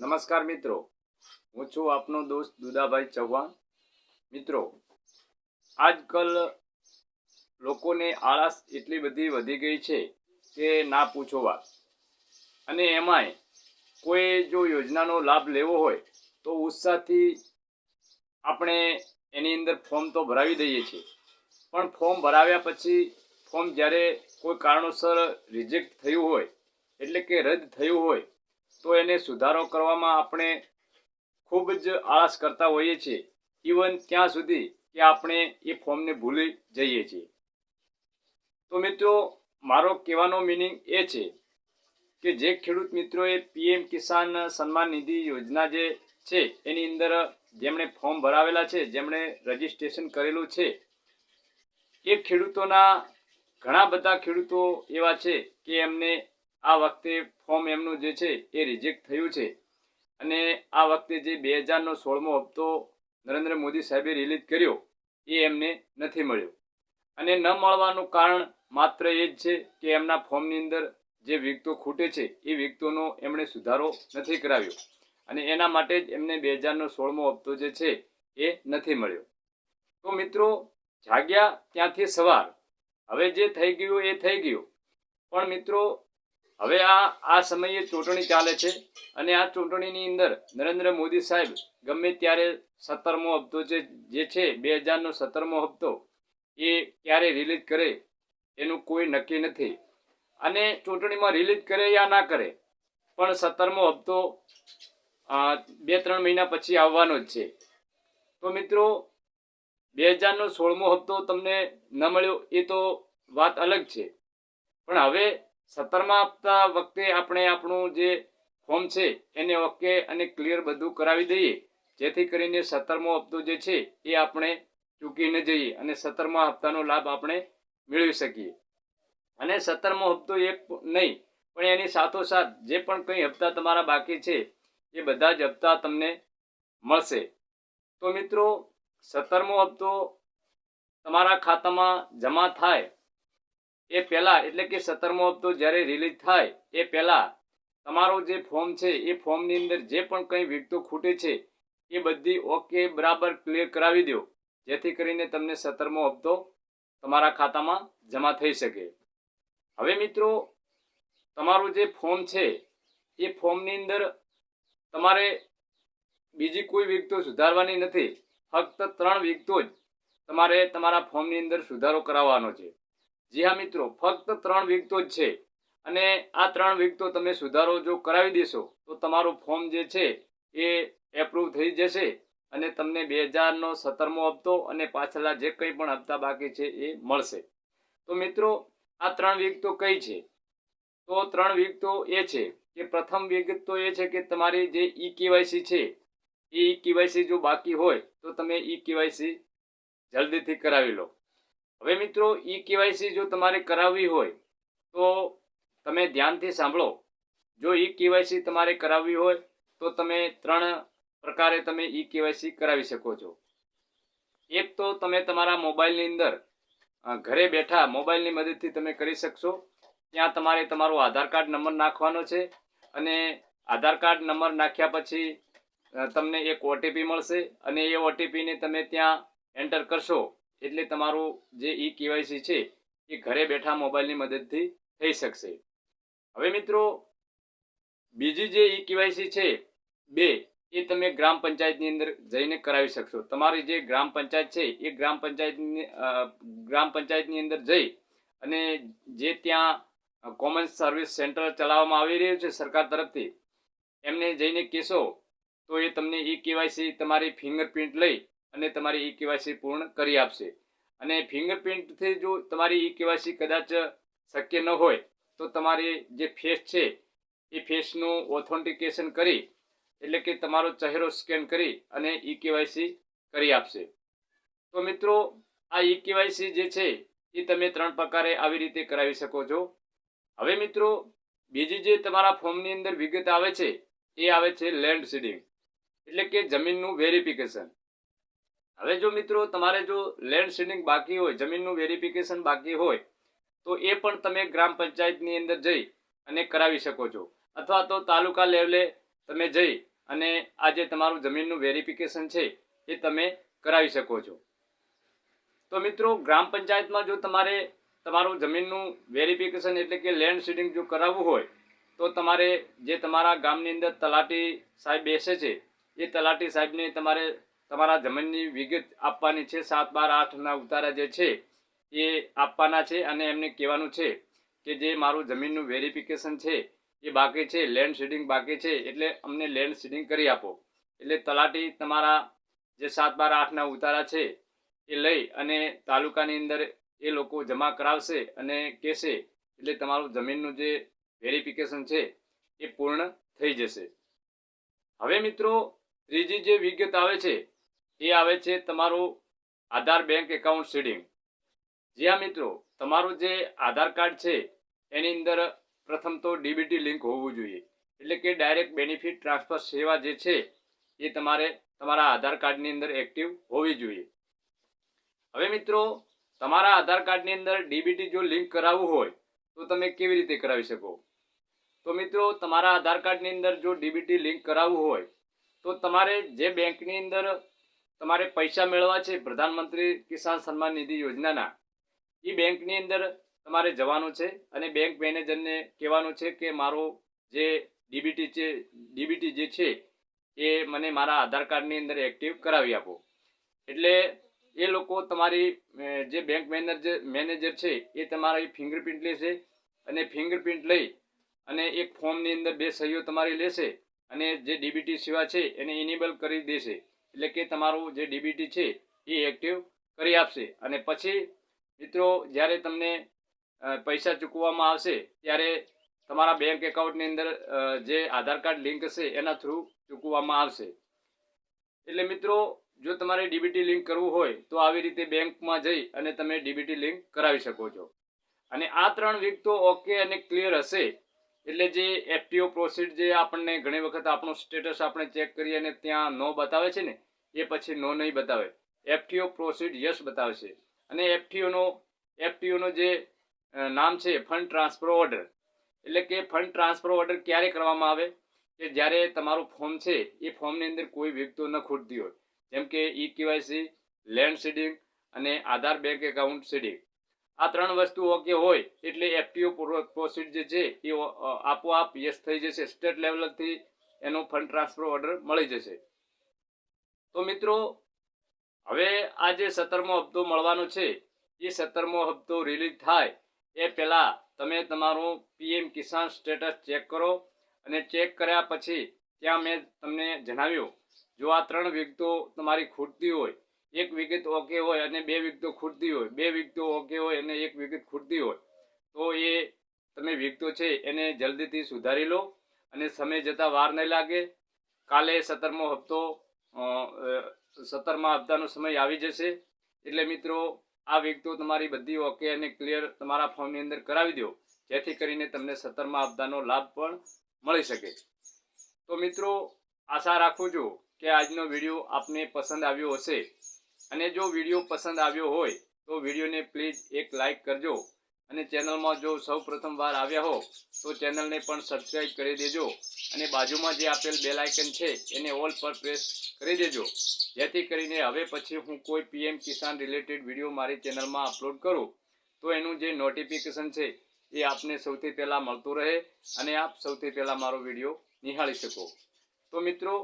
નમસ્કાર મિત્રો. હું છું આપનો દોસ્ત દુદાભાઈ ચૌહાણ. મિત્રો, આજકાલ લોકોને આળસ એટલી બધી વધી ગઈ છે કે ના પૂછો વાત. અને એમાંય કોઈ જો યોજનાનો લાભ લેવો હોય તો ઉત્સાહથી આપણે એની અંદર ફોર્મ તો ભરાવી દઈએ છીએ. પણ ફોર્મ ભરાવ્યા પછી ફોર્મ જ્યારે કોઈ કારણોસર રિજેક્ટ થયું હોય, એટલે કે રદ થયું હોય તો એને સુધારો કરવામાં આપણે ખૂબ જ આળસ કરતા હોઈએ છીએ. ઇવન ત્યાં સુધી કે આપણે એ ફોર્મને ભૂલી જઈએ છીએ. તો મિત્રો, મારો કહેવાનો મિનિંગ એ છે કે જે ખેડૂત મિત્રોએ પીએમ કિસાન સન્માન નિધિ યોજના જે છે, એની અંદર જેમણે ફોર્મ ભરાવેલા છે, જેમણે રજીસ્ટ્રેશન કરેલું છે, એ ખેડૂતોના ઘણા બધા ખેડૂતો એવા છે કે એમને આ વખતે ફોર્મ એમનું જે છે એ રિજેક્ટ થયું છે. અને આ વખતે જે બે હજારનો સોળમો હપ્તો નરેન્દ્ર મોદી સાહેબે રિલીઝ કર્યો, એ એમને નથી મળ્યો. અને ન મળવાનું કારણ માત્ર એ જ છે કે એમના ફોર્મની અંદર જે વિગતો ખૂટે છે, એ વિગતોનો એમણે સુધારો નથી કરાવ્યો. અને એના માટે જ એમને બે હજારનો સોળમો હપ્તો જે છે, એ નથી મળ્યો. તો મિત્રો, જાગ્યા ત્યાંથી સવાર. હવે જે થઈ ગયું એ થઈ ગયું. પણ મિત્રો હવે આ આ સમયે ચૂંટણી ચાલે છે અને આ ચૂંટણીની અંદર નરેન્દ્ર મોદી સાહેબ ગમે ત્યારે સત્તરમો હપ્તો જે છે બે હજારનો સત્તરમો હપ્તો, એ ક્યારે રિલીઝ કરે એનું કોઈ નક્કી નથી. અને ચૂંટણીમાં રિલીઝ કરે યા ના કરે, પણ સત્તરમો હપ્તો બે ત્રણ મહિના પછી આવવાનો જ છે. તો મિત્રો બે હજારનો સોળમો હપ્તો તમને ન મળ્યો એ તો વાત અલગ છે. પણ હવે સત્તરમા હપ્તા વખતે આપણે આપણું જે ફોર્મ છે, એને ઓકે અને ક્લિયર બધું કરાવી દઈએ. જેથી કરીને સત્તરમો હપ્તો જે છે, એ આપણે ચૂકી ન જઈએ અને સત્તરમા હપ્તાનો લાભ આપણે મેળવી શકીએ. અને સત્તરમો હપ્તો એક નહીં, પણ એની સાથોસાથ જે પણ કંઈ હપ્તા તમારા બાકી છે, એ બધા જ હપ્તા તમને મળશે. તો મિત્રો, સત્તરમો હપ્તો તમારા ખાતામાં જમા થાય એ પહેલા, એટલે કે સત્તરમો હપ્તો જ્યારે રિલીઝ થાય, એ પહેલા તમારો જે ફોર્મ છે, એ ફોર્મની અંદર જે પણ કંઈ વિગતો ખૂટે છે, એ બધી ઓકે બરાબર ક્લિયર કરાવી દો, જેથી કરીને તમને સત્તરમો હપ્તો તમારા ખાતામાં જમા થઈ શકે. હવે મિત્રો, તમારું જે ફોર્મ છે, એ ફોર્મની અંદર તમારે બીજી કોઈ વિગતો સુધારવાની નથી, ફક્ત ત્રણ વિગતો જ તમારે તમારા ફોર્મની અંદર સુધારો કરાવવાનો છે. જી હા મિત્રો, ફક્ત ત્રણ વિગતો જ છે. અને આ ત્રણ વિગતો તમે સુધારો જો કરાવી દેશો, તો તમારું ફોર્મ જે છે એ એપ્રુવ થઈ જશે અને તમને બે હજારનો સત્તરમો હપ્તો અને પાછલા જે કંઈ પણ હપ્તા બાકી છે એ મળશે. તો મિત્રો, આ ત્રણ વિગતો કઈ છે? તો ત્રણ વિગતો એ છે કે પ્રથમ વિગત તો એ છે કે તમારી જે ઈ કેવાયસી છે, એ ઈ કેવાયસી જો બાકી હોય, તો તમે ઈ કેવાયસી જલ્દીથી કરાવી લો. હવે મિત્રો, ઈ કેવાયસી જો તમારે કરાવવી હોય, તો તમે ધ્યાનથી સાંભળો. જો ઈ કેવાયસી તમારે કરાવવી હોય, તો તમે ત્રણ પ્રકારે તમે ઈ કેવાયસી કરાવી શકો છો. એક તો તમે તમારા મોબાઈલની અંદર ઘરે બેઠા મોબાઈલની મદદથી તમે કરી શકશો. ત્યાં તમારે તમારો આધાર કાર્ડ નંબર નાખવાનો છે અને આધાર કાર્ડ નંબર નાખ્યા પછી તમને એક ઓટીપી મળશે અને એ ઓટીપીને તમે ત્યાં એન્ટર કરશો. એટલે તમારું જે ઈ કેવાયસી છે, એ ઘરે બેઠા મોબાઈલની મદદથી થઈ શકશે. હવે મિત્રો, બીજી જે ઈ કેવાયસી છે, બે, એ તમે ગ્રામ પંચાયતની અંદર જઈને કરાવી શકશો. તમારી જે ગ્રામ પંચાયત છે, એ ગ્રામ પંચાયતની ગ્રામ પંચાયતની અંદર જઈ અને જે ત્યાં કોમન સર્વિસ સેન્ટર ચલાવવામાં આવી રહ્યું છે સરકાર તરફથી, એમને જઈને કહેશો, તો એ તમને ઈ કેવાયસી તમારી ફિંગરપ્રિન્ટ લઈ અને તમારી ઈ કેવાયસી પૂર્ણ કરી આપશે. અને ફિંગરપ્રિન્ટથી જો તમારી ઈ કેવાયસી કદાચ શક્ય ન હોય, તો તમારી જે ફેસ છે, એ ફેસનું ઓથેન્ટિકેશન કરી, એટલે કે તમારો ચહેરો સ્કેન કરી અને ઈ કેવાયસી કરી આપશે. તો મિત્રો, આ ઈ કેવાયસી જે છે એ તમે ત્રણ પ્રકારે આવી રીતે કરાવી શકો છો. હવે મિત્રો, બીજી જે તમારા ફોર્મની અંદર વિગત આવે છે, એ આવે છે લેન્ડ સીડિંગ. એટલે કે જમીનનું વેરિફિકેશન. હવે જો મિત્રો તમારે જો લેન્ડ સીડિંગ બાકી હોય, જમીનનું વેરિફિકેશન બાકી હોય, તો એ પણ તમે ગ્રામ પંચાયતની અંદર જઈ અને કરાવી શકો છો. અથવા તો તાલુકા લેવલે તમે જઈ અને આ જે તમારું જમીનનું વેરિફિકેશન છે, એ તમે કરાવી શકો છો. તો મિત્રો, ગ્રામ પંચાયતમાં જો તમારે તમારું જમીનનું વેરિફિકેશન એટલે કે લેન્ડ સીડિંગ જો કરાવવું હોય, તો તમારે જે તમારા ગામની અંદર તલાટી સાહેબ બેસે છે, એ તલાટી સાહેબને તમારે તમારા જમીનની વિગત આપવાની છે. સાત, બાર, આઠના ઉતારા જે છે એ આપવાના છે અને એમને કહેવાનું છે કે જે મારું જમીનનું વેરિફિકેશન છે એ બાકી છે, લેન્ડ સીડિંગ બાકી છે, એટલે અમને લેન્ડ સીડિંગ કરી આપો. એટલે તલાટી તમારા જે સાત, બાર, આઠના ઉતારા છે એ લઈ અને તાલુકાની અંદર એ લોકો જમા કરાવશે અને કહેશે એટલે તમારું જમીનનું જે વેરિફિકેશન છે એ પૂર્ણ થઈ જશે. હવે મિત્રો ત્રીજી જે વિગત આવે છે એ આવે છે તમારું આધાર બેંક એકાઉન્ટ સીડિંગ જ્યાં મિત્રો, તમારું જે આધાર કાર્ડ છે, એની અંદર પ્રથમ તો ડીબીટી લિંક હોવું જોઈએ. એટલે કે ડાયરેક્ટ બેનિફિટ ટ્રાન્સફર સેવા જે છે, એ તમારે તમારા આધાર કાર્ડની અંદર એક્ટિવ હોવી જોઈએ. હવે મિત્રો, તમારા આધાર કાર્ડની અંદર ડીબીટી જો લિંક કરાવવું હોય, તો તમે કેવી રીતે કરાવી શકો? તો મિત્રો, તમારા આધાર કાર્ડની અંદર જો ડીબીટી લિંક કરાવવું હોય, તો તમારે જે બેંકની અંદર તમારે પૈસા મેળવવા છે પ્રધાનમંત્રી કિસાન સન્માન નિધિ યોજનાના. એ બેંકની અંદર તમારે જવાનું છે અને બેંક મેનેજરને કહેવાનું છે કે મારો જે ડીબીટી છે, ડીબીટી જે છે એ મને મારા આધાર કાર્ડની અંદર એક્ટિવ કરાવી આપો. એટલે એ લોકો તમારી જે બેંક મેનેજર મેનેજર છે એ તમારી ફિંગરપ્રિન્ટ લેશે અને ફિંગરપ્રિન્ટ લઈ અને એક ફોર્મની અંદર બે સહીઓ તમારી લેશે અને જે ડીબીટી સેવા છે એને ઇનેબલ કરી દેશે. એટલે કે તમારું જે ડીબીટી છે, એ એક્ટિવ કરી આપશે. અને પછી, મિત્રો, જ્યારે તમને પૈસા ચૂકવવામાં આવશે, ત્યારે તમારા બેંક એકાઉન્ટની અંદર જે આધાર કાર્ડ લિંક હશે એના થ્રુ ચૂકવવામાં આવશે. એટલે મિત્રો, જો તમારે ડીબીટી લિંક કરવું હોય, તો આવી રીતે બેંકમાં જઈ અને તમે ડીબીટી લિંક કરાવી શકો છો. અને આ ત્રણ વીક તો ઓકે અને ક્લિયર હશે. એટલે જે એફટીઓ પ્રોસીડ જે આપણને ઘણી વખત આપણું સ્ટેટસ આપણે ચેક કરીએ અને ત્યાં નો બતાવે છે ને એ પછી નો નહીં બતાવે. એફટીઓ પ્રોસીડ યસ બતાવશે. અને એફટીઓનો એફટીઓનો જે નામ છે ફંડ ટ્રાન્સફર ઓર્ડર એટલે કે ફંડ ટ્રાન્સફર ઓર્ડર ક્યારે કરવામાં આવે? કે જ્યારે તમારું ફોર્મ છે, એ ફોર્મની અંદર કોઈ વિગતો ન ખૂટતી હોય. જેમ કે ઈ કેવાયસી લેન્ડ સીડિંગ અને આધાર બેંક એકાઉન્ટ સીડિંગ આ ત્રણ વસ્તુ ઓકે હોય, એટલે એફટીઓ પ્રોસીડ જે છે, એ આપોઆપ યસ થઈ જશે. સ્ટેટ લેવલથી એનો ફંડ ટ્રાન્સફર ઓર્ડર મળી જશે. તો મિત્રો, હવે આ જે સત્તરમો હપ્તો મળવાનો છે, એ સત્તરમો હપ્તો રિલીઝ થાય એ પહેલાં તમે તમારું પીએમ કિસાન સ્ટેટસ ચેક કરો અને ચેક કર્યા પછી ત્યાં મેં તમને જણાવ્યું, જો આ ત્રણ વિગતો તમારી ખૂટતી હોય, એક વિગત ઓકે હોય અને બે વિગતો ખૂટતી હોય, બે વિગતો ઓકે હોય અને એક વિગત ખૂટતી હોય, તો એ તમે વિગતો છે એને જલ્દીથી સુધારી લો અને સમય જતાં વાર નહીં લાગે. કાલે સત્તરમો હપ્તો સત્તરમા હપ્તાનો સમય આવી જશે. એટલે મિત્રો, આ વિગતો તમારી બધી ઓકે અને ક્લિયર તમારા ફોર્મની અંદર કરાવી દો. જેથી કરીને તમને સત્તરમાં હપ્તાનો લાભ પણ મળી શકે. તો મિત્રો, આશા રાખું છું કે આજનો વીડિયો આપને પસંદ આવ્યો હશે. અને જો વીડિયો પસંદ આવ્યો હોય, તો વિડીયોને પ્લીઝ એક લાઇક કરજો. અને ચેનલમાં જો સૌ પ્રથમ વાર આવ્યા હો, તો ચેનલને પણ સબસ્ક્રાઈબ કરી દેજો અને બાજુમાં જે આપેલ બેલ આઇકન છે, એને ઓલ પર પ્રેસ કરી દેજો. જેથી કરીને હવે પછી હું કોઈ પીએમ કિસાન રિલેટેડ વીડિયો મારી ચેનલમાં અપલોડ કરું. તો એનું જે નોટિફિકેશન છે, એ આપને સૌથી પહેલાં મળતું રહે અને આપ સૌથી પહેલાં મારો વીડિયો નિહાળી શકો. તો મિત્રો,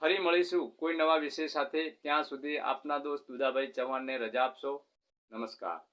ફરી મળીશું કોઈ નવા વિષય સાથે. ત્યાં સુધી આપના દોસ્ત દુદાભાઈ ચૌહાણને રજા આપશો. નમસ્કાર.